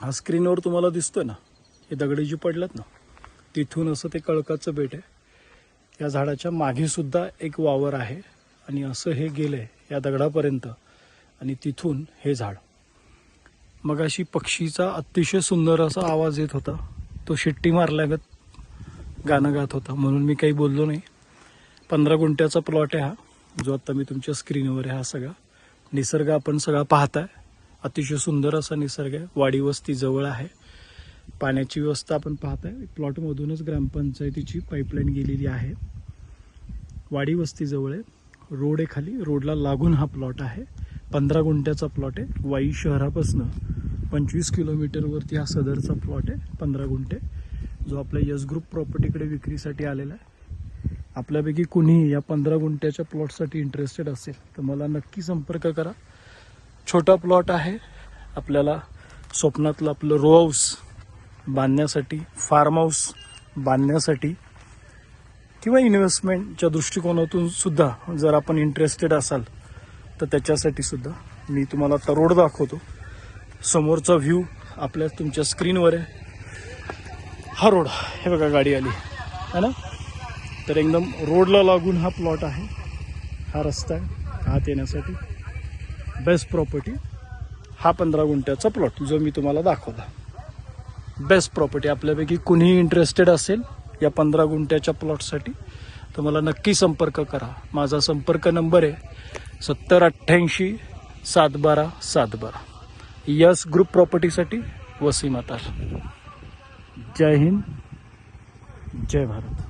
हा स्क्रीनवर तुम्हाला दिसतोय ना हे दगडी जी पडल्यात ना तिथून असं ते कळकाचं बेट आहे. या झाडाच्या मागे सुद्धा एक वावर आहे आणि असं हे गेलंय या दगडापर्यंत आणि तिथून हे झाड. मग अशी पक्षीचा अतिशय सुंदर असा आवाज येत होता. तो शिट्टी मारल्यागत गाणं गात होता. म्हणून मी काही बोललो नाही. पंधरा गुंठ्याचा प्लॉट आहे हा जो आता मी तुमच्या स्क्रीनवर आहे हा सगळा. निसर्ग आपण सगळा पाहताय. अतिशय सुंदर असा निसर्ग आहे. वाडी वस्ती जवळ आहे. पाण्याची व्यवस्था आपण पाहताय प्लॉटमधूनच ग्रामपंचायतीची पाईपलाईन गेलेली आहे. वाडी वस्ती जवळ आहे. रोड आहे खाली. रोडला लागून हा प्लॉट आहे. पंधरा गुंठ्याचा प्लॉट आहे. वाई शहरापासून पंचवीस किलोमीटरवरती हा सदरचा प्लॉट आहे. पंधरा गुंठे. जो आपल्या यस ग्रुप प्रॉपर्टीकडे विक्रीसाठी आलेला आहे. आपल्यापैकी कुणीही या पंधरा गुंठ्याच्या प्लॉटसाठी इंटरेस्टेड असेल तर मला नक्की संपर्क करा. छोटा प्लॉट आहे. आपल्याला स्वप्नातलं आपलं रो हाऊस बांधण्यासाठी फार्म हाऊस बांधण्यासाठी किंवा इन्व्हेस्टमेंटच्या दृष्टिकोनातून सुद्धा जर आपण इंटरेस्टेड असाल तर त्याच्यासाठी सुद्धा मी तुम्हाला आता रोड दाखवतो. समोरचा व्ह्यू आपल्या तुमच्या स्क्रीनवर आहे. हा रोड हे बघा गाडी आली. है ना? तर एकदम रोडला लागून हा प्लॉट आहे. हा रस्ता आहे. आत येण्यासाठी. बेस्ट प्रॉपर्टी हा पंधरा गुंठ्याचा प्लॉट जो मी तुम्हाला दाखवला. बेस्ट प्रॉपर्टी आपल्यापैकी कुणीही इंटरेस्टेड असेल या पंधरा गुंठ्याच्या प्लॉटसाठी तर मला नक्की संपर्क करा. माझा संपर्क नंबर आहे सत्तर अठ्ठ्याऐंशी सात बारा सात बारा यस ग्रुप प्रॉपर्टीसाठी वसीम जय हिंद जय भारत.